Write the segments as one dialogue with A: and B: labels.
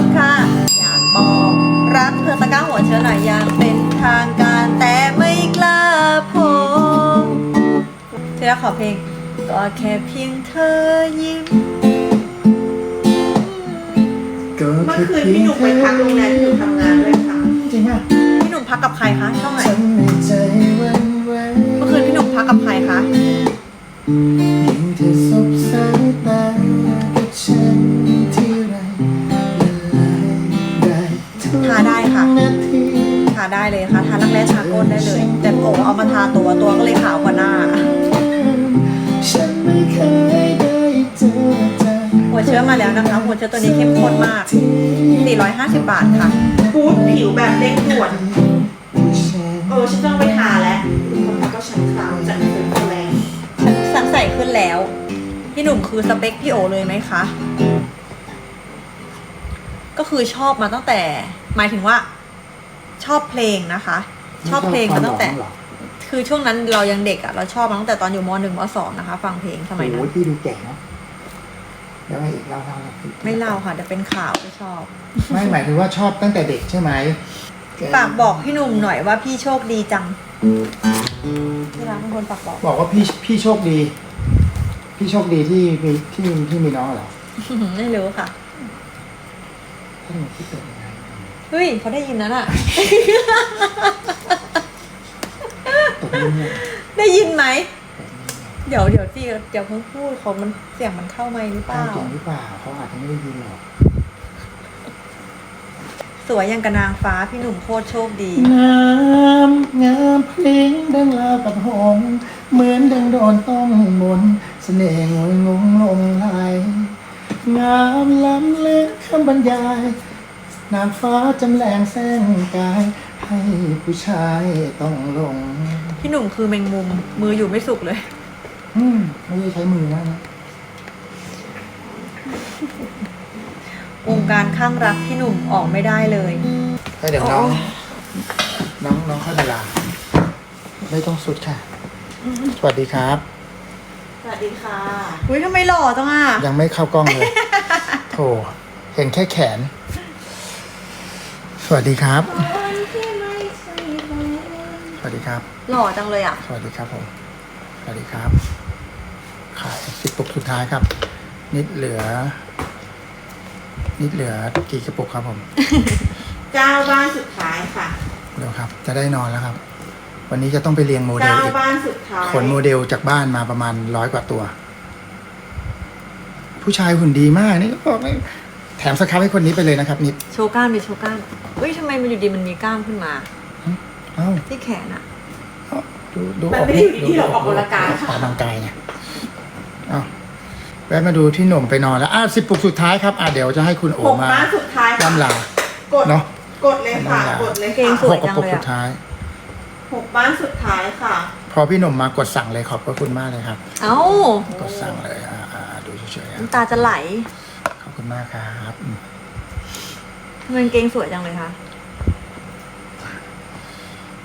A: ดค่ะ อยากบอกรักเธอตะกร้าหัวเชื้อหน่อยอย่างเป็นทางการแต่ไม่กล้าพงที่รักขอเพลงก็แค่เพียงเธอยิ้ม
B: เมื่อคืนพี่หนุ่มไปพักโรงแรมที่หนูทำงานด้วยค่ะ
C: จริงป่ะ
A: พี่หนุ่มพักกับใครคะช่องไหน
C: ฉันในใจวันไหว
A: เมื่อคืนพี่หนุ่มพักกับใครคะ นได้เลย แต่โอ้เอามาทาตัวตัวก็เลยขาวกว่าหน้า
C: ฉันไม่เคยได้เจอเธอ
A: หัวเชื้อมาแล้วนะคะ หัวเชื้อตัวนี้เข้มข้นมาก 450 บาทค่ะ
B: ฟูดผิวแบบเร่งด่วน
C: ผู้ชาย
B: เออฉันต้องไปทาแล้วคนทักก็ฉันขาวจากฝุ่นแรง
A: ฉันใส่ขึ้นแล้ว พี่หนุ่มคือสเปคพี่โอเลยไหมคะ ก็คือชอบมาตั้งแต่ หมายถึงว่าชอบเพลงนะคะ ชอบเพลงมาตั้งแต่
C: เหรอ
A: คือช่วงนั้นเรายังเด็กอะเราชอบมาตั้งแต่ตอนอยู่มหนึ่งมสองนะคะ ฟังเพลงสมัยนั้
C: โอ้
A: น
C: ยพี่ดูแก่เนาะแล้วไงอีกเล่าเล่าเล่า
A: ไม่เล่าค่ะเดี๋ยวเป็นข่าวไม่ชอบ
C: ไม่หมายถึงว่าชอบตั้งแต่เด็กใช่ไหม
A: ฝากบอกพี่หนุ่มหน่อยว่าพี่โชคดีจังที่รักเป็นคนฝากบอก
C: บอกว่าพี่พี่โชคดี พี่โชคดีที่มีที่ที่มีน้องเหรอ
A: ไม่รู้ค่ะ
C: ถ้าหนูคิดเป็นยังไง
A: เฮ้ยเขาได้ยินนั้นอะ
C: ตกนี้เนี่ย
A: ได้ยินไหม เดี๋ยวเดี๋ยวที่เดี๋ยวเพิ่งพูดเขามันเสียงมันเข้าไหมค์หรือเป
C: ตั้
A: ล่า
C: งจริงหรือเปล่าเขาอาจจะไม่ได้ยินหรอก
A: สวยอย่างกับนางฟ้าพี่หนุ่มโคตรโชคดี
C: น้ำงามเพลงดังลาวกับหงส์เหมือนดังโดนต้องมนต์เสน่ห์งวยงงลงไหลงามล้ำลึกคำบรรยาย นางฟ้าจำแรงแสงกาย ให้ผู้ชายต้องหลง
A: พี่หนุ่มคือแมงมุม มืออยู่ไม่สุกเลย
C: อืมไม่ได้ใช้มือนะ
A: วงการข้างรักพี่หนุ่มออกไม่ได้เลย
C: ก็เดี๋ยวน้อง น้องน้องเข้าดาราไม่ต้องสุดค่ะ สวัสดีครับ
B: สวัสดีค่ะ
A: อุ้ยทำไมหล่อจังอะ
C: ยังไม่เข้ากล้องเลย โถเห็นแค่แขน สวัสดีครับ สวัสดีครับ
A: หล่อจังเลยอะ
C: สวัสดีครับผม สวัสดีครับ ขายสิบปุกสุดท้ายครับ นิดเหลือ นิดเหลือกี่กระปุกครับผม
B: เจ้าบ้านสุดท้ายค่ะ
C: เดี๋ยวครับ จะได้นอนแล้วครับ วันนี้จะต้องไปเรียงโมเดล
B: เจ้า
C: อีก
B: บ้านสุดท้าย
C: ขนโมเดลจากบ้านมาประมาณร้อยกว่าตัว ผู้ชายหุ่นดีมากนี่ก็บอกไม่ แถมสครับให้คนนี้ไปเลยนะครับนิด
A: โชว์กล้ามดิโชว์กล้ามเฮ้ยทำไมมันอยู่ดีมันมีกล้ามขึ้นมา
C: เอ้า
A: ที่แขนอะ
C: ดูดู
B: มัน
C: ออก
B: ไม่ได้อยู่ที่เราออกกำลังกาย
C: ออก
B: ค่ะ
C: กำลังกายไงเอ้าแวะมาดูที่หนุ่มไปนอนแล้วอะสิบปุกสุดท้ายครับอะเดี๋ยวจะให้คุณโอ
B: หก
C: มา
B: บ้านสุดท้ายค่ะ
C: ล่ำลา ก
B: ด
C: เนาะ
B: กดเลยค่ะ
C: น้ำลาย
B: กดเลย
A: เกง
B: ค่ะ
A: สวย
C: หกกระปุก
A: จังเลยอะ
C: สุดท้าย
B: หกบ้านสุดท้ายค่ะ
C: พอพี่หนุ่มมากดสั่งเลยขอบพระคุณมากเลยครับ
A: เอ้าก
C: ดสั่งเลยอ่าอ่าดูเฉยๆอะ
A: น้ำตาจะไหล
C: ข อบคุณมากครับอืม
A: ทำไมกางเกงสวยจังเลยคะ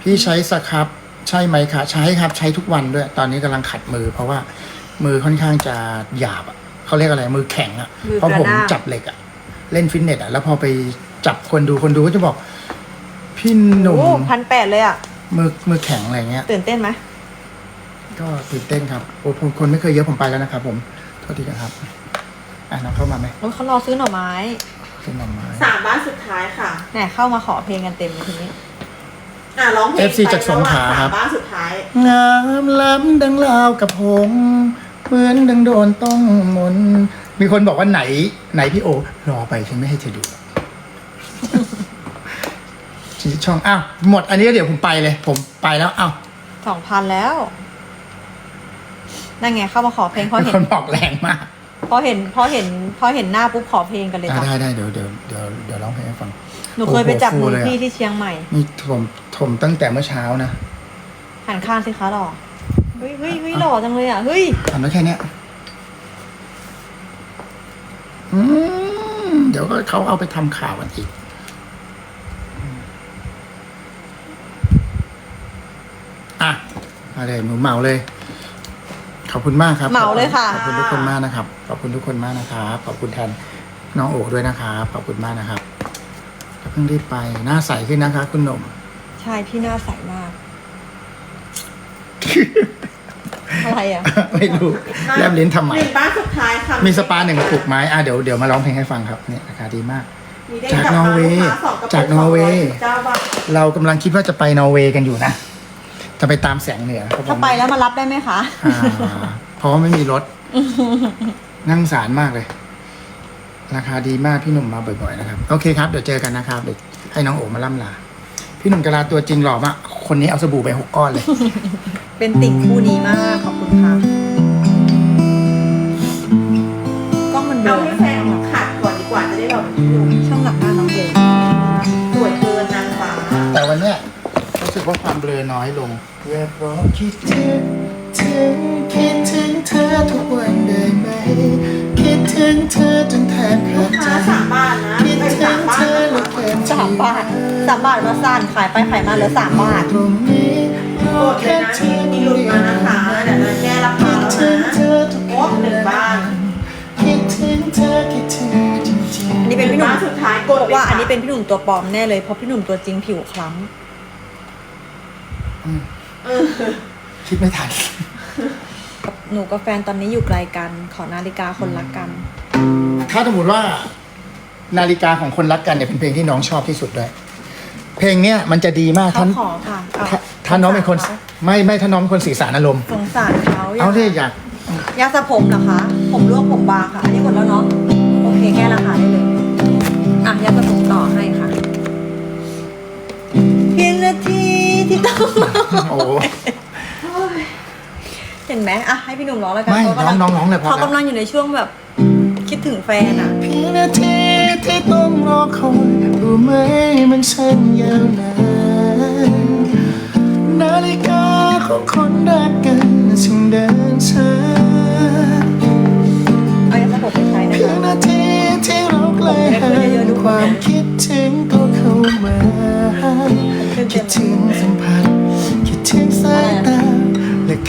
C: พี่ใช้สครับ ใช่ไหมคะใช้ครับ ใช้ทุกวันด้วย ตอนนี้กำลังขัดมือ เพราะว่ามือค่อนข้างจะหยาบอะเขาเรียกอะไรมือแข็งอะ
A: มือ
C: เพราะ
A: กระ
C: ผม
A: ด้าง
C: จับเหล็กอะเล่นฟิตเนสอะแล้วพอไปจับคนดูคนดูก็จะบอก พี่หนุ่ม
A: โอ้พันแปดเลยอะ
C: มือมือแข็งอะไรเงี้ย
A: ตื่นเต้นไหม
C: ก็ตื่นเต้นครับโอ้ผมคนไม่เคยเยอะผมไปแล้วนะครับผมโทษทีนะครับ อะน้องเข้ามาไหม
A: โอ้ยเขารอซื้อหน่อไม้
C: เป็นหน่อไม้
B: สามบ้านสุดท้ายค่ะ
A: แหมเข้ามาขอเพลงกันเต็มเลยทีนี้
B: อะร้องเพลง
C: เอฟซีจากสงขลา
B: ระห
C: ค
B: ว่
C: รับ
B: สามบ้านสุดท้าย
C: งามล้ำดังลาวกับหงส์เหมือนดังโดนต้องมนต์มีคนบอกว่าไหน ไหนพี่โอ รอไปฉันไม่ให้เธอดูชี้ช่องอ้าวหมดอันนี้เดี๋ยวผมไปเลย ผมไปแล้วอ้าว
A: สองพันแล้ว นั่นไงเข้ามาขอเพลงพอ
C: มี
A: เห็
C: คน นบอกแรงมาก
A: พ อเห็นพอเห็นพอเห็นหน้าปุ๊บขอเพลงกันเลย
C: อะ
A: จ้ะ
C: ได้ได้เดี๋ยวเดี๋ยวเดี๋ยวเดี๋ยวร้องเพลงให้ฟัง
A: หนูเคยไปจับ
C: โอ้โห
A: มือ
C: ฟูเลยอะ
A: พี่ที่เชียงใหม่
C: นี่ผมผมตั้งแต่เมื่อเช้านะ
A: หันข้างสิคะหล่อเฮ้ยเฮ้ยเฮ้ยหล่อจังเลยอะเฮ้ย
C: ทำได้แค่เนี้ยอืมเดี๋ยวก็เขาเอาไปทำข่าวกันอีก อะมาเลยหนูเหมาเลย ขอบคุณมากครับ
A: เหมาเลยค่ะ
C: ขอบคุณทุกคนมากนะครับ ขอบคุณทุกคนมากนะครับ ขอบคุณแทนน้องโอด้วยนะครับ ขอบคุณมากนะครับอย่าเพิ่งรีบไปหน้าใสขึ้นนะคะ คุณหนุ่ม
A: ใช่พี่หน้าใสมาก อะไรอะ
C: ไม่รู้แลบลิ้นทำไม
B: หนึ่งบ้านสุดท้ายค่ะ
C: มีสปาหนึ่งกระปุกไหมอะเดี๋ยวเดี๋ยวมาร้องเพลงให้ฟังครับเนี่ยราคาดีมาก
B: มีได้
C: จาก
B: ลับ
C: นอร์เวย์
B: มลูค้สองระปุ
C: จากนอร์เวย์
B: เจ้าบาท
C: เรากำลังคิดว่าจะไปนอร์เวย์กันอยู่นะ จะไปตามแสงเหนือครับผม
A: ถ้าไปแล้วมารับได้ไหมคะ
C: อ่าเพราะว่าไม่มีรถนั่งสารมากเลย ราคาดีมากพี่หนุ่มมาบ่อยๆนะครับ โอเคครับเดี๋ยวเจอกันนะครับเดี๋ยวให้น้องโอมาล่ำลาพี่หนุ่มกะลาตัวจริงหล่อมากคนนี้เอาสบู่ไปหกก้อนเลย
A: เป็นติ่งคู่นี้มาก ขอบคุณค่ะ กล้องมันเบล
B: เอา
A: อ
B: ให้
A: นะ
B: แฟ กว่า
C: ความเบลอน้อยลงเพื่อเพราะคิดถึงถึงคิดถึงเธอทุกวันได้ไหม คิดถึงเธอจนแทบ
B: ลู
C: ขาด
B: ก
C: ใจ
B: ค้าสามบ้านนะ
C: คิด
B: ไป
C: ถึ
B: สางมบ้า
C: เธ
B: น
C: อ
B: นะ
C: เหลือ
B: คะ
C: เกิน
A: สามบาทสามบาทมาสั้นขายไปขายมาเหลือสามบาท
C: ตรงนี้
B: โกดเลยนะมีมีหลุดมานะคะเดี๋ยวเราแก้ราคาแล้ว
C: ถึง
B: นะ
C: เธอทุก
B: โอ้หนึ่งบ้าน
C: คิดถึงเธอคิดถึงจริง
A: อันนี้เป็นพี่หนุ่ม
B: บ้านสุดท้ายกด
A: บอก
B: เลย
A: ว่า
B: ค่ะ
A: อันนี้เป็นพี่หนุ่มตัวปลอมแน่เลยเพราะพี่หนุ่มตัวจริงผิวคล้
B: เออ
C: ๆคิดไม่ทันำ
A: หนูกับแฟนตอนนี้อยู่ไกลกัน ขอนาฬิกาคนรักกัน
C: ถ้าสมมติว่า นาฬิกาของคนรักกันเนี่ยเป็นเพลงที่น้องชอบที่สุดด้วยเพลงเนี้ยมันจะดีมาก
A: เขา
C: ท่าน
A: ขอค่ะเอ
C: ถ้าถ้าน้องเป็นคน
A: สงสาร
C: ไม่ไม่ถ้าน้องเป็นคนสื่อสารอารมณ์
A: เขาสงสารเขา
C: เอาที่อยาก
A: ยาสระผมเหรอคะ ผมร่วงผมบางค่ะ อันนี้หมดแล้วเนาะ โอเคแก้ราคาได้เลย อะยาสระผมต่อให้ค่ะ ต้อง
C: โอ้
A: เห็นไหมอะให้พี่หนุ่มร้องแล้วกัน
C: ไม่
A: เขากำลั
C: น้องๆร้องเลยพอ
A: เขา
C: แล้ว
A: กำลังอยู่ในช่วงแบบ คิดถึงแฟนอะ
C: เพียงนาทีที่ต้องรอคอยรู้ไหมมันช่างยาวนานนาฬิกาของคนรักกันช่างเดินช้า
A: เอายาสระผมไปใช้นะ
C: เพีย
A: คะ
C: งนาทีที่เราใกล้ห่างความคิดถึงก็เข้ามา คิดถึงสัมผัส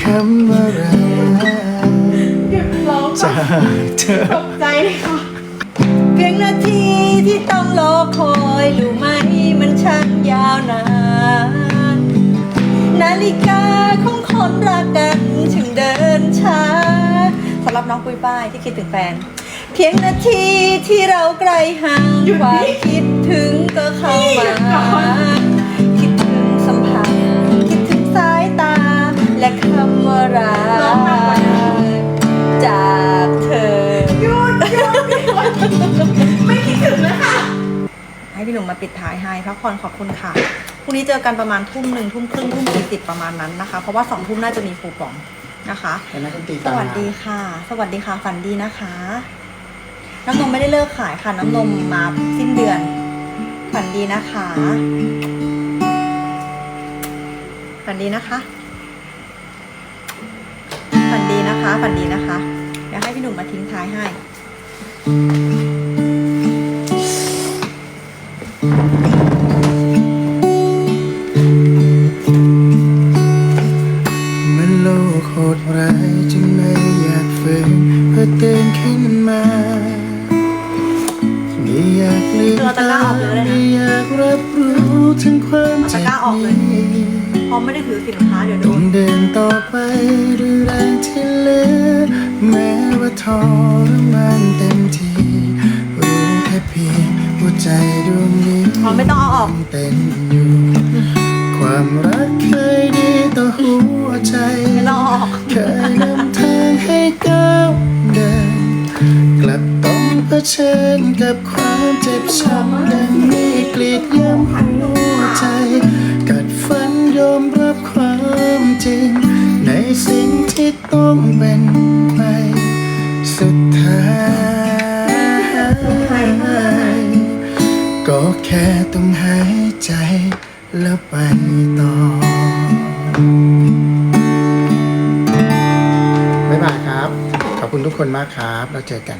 C: คำว่ารัก
B: เดี๋ยวร้อง
C: จากเธอ
B: ตกใจเลยค่ะ
A: เพียงนาทีที่ต้องรอคอยรู้ไหมมันช่างยาวนาน นาฬิกาของคนรักกันถึงเดินช้าสำหรับน้องปุ้ยป้ายที่คิดถึงแฟน เพียงนาทีที่เราไกลห่าง
B: หยุด
A: ความ
B: นี่
A: คิดถึงก็เข้า
B: นี่หยุ
A: มา
B: ดก่อน
A: และคำว่ารั
B: ร้องหนักกว่านี้
A: กจากเธอ
B: หยุดหยุดหยุดไม่คิดถึงแล้วค่ะ
A: ให้พี่หนุ่มมาปิดท้ายให้พักผ่อนขอบคุณค่ะพรุ่งนี้เจอกันประมาณทุ่มหนึ่งทุ่มครึ่งทุ่มสี่สิบประมาณนั้นนะคะ เพราะว่าสองทุ่มน่าจะมีฟูปองนะคะ
C: เป็นนักดนตรี
A: ส
C: ตาม
A: วัส
C: มา
A: ดีค่ะ สวัสดีค่ะฝันดีนะคะน้ำนมไม่ได้เลิกขายค่ะน้ำนมมาสิ้นเดือนฝันดีนะคะฝันดีนะคะ นะคะฝันดีนะคะ เดี๋ยวให้พี่หนุ่มมาทิ้งท้ายให้
C: ราะไม่
A: ได้ถือสินค้าเดี๋ยวโด
C: ต้อนงเดินต่อไปด้วยแรงที่เหลือ แม้ว่าทรมานเต็มทีรู้แค่เพียงหัวใจดวงนี้
A: อ๋อไม่ต้องเอาออก
C: เต้นอยู่ ความรักเคยดีต่อหัวใจ
A: ไม่ต้องเอาออก
C: เคยนำทางให้ก้าวเดิน กลับต้องเผชิญกับความเจ็บช้ำดังนี้กลีดย้ ที่ต้องเป็นไปสุดท้าย ก็แค่ต้องหายใจแล้วไปต่อ บ๊ายบายครับ ขอบคุณทุกคนมากครับ แล้วเจอกัน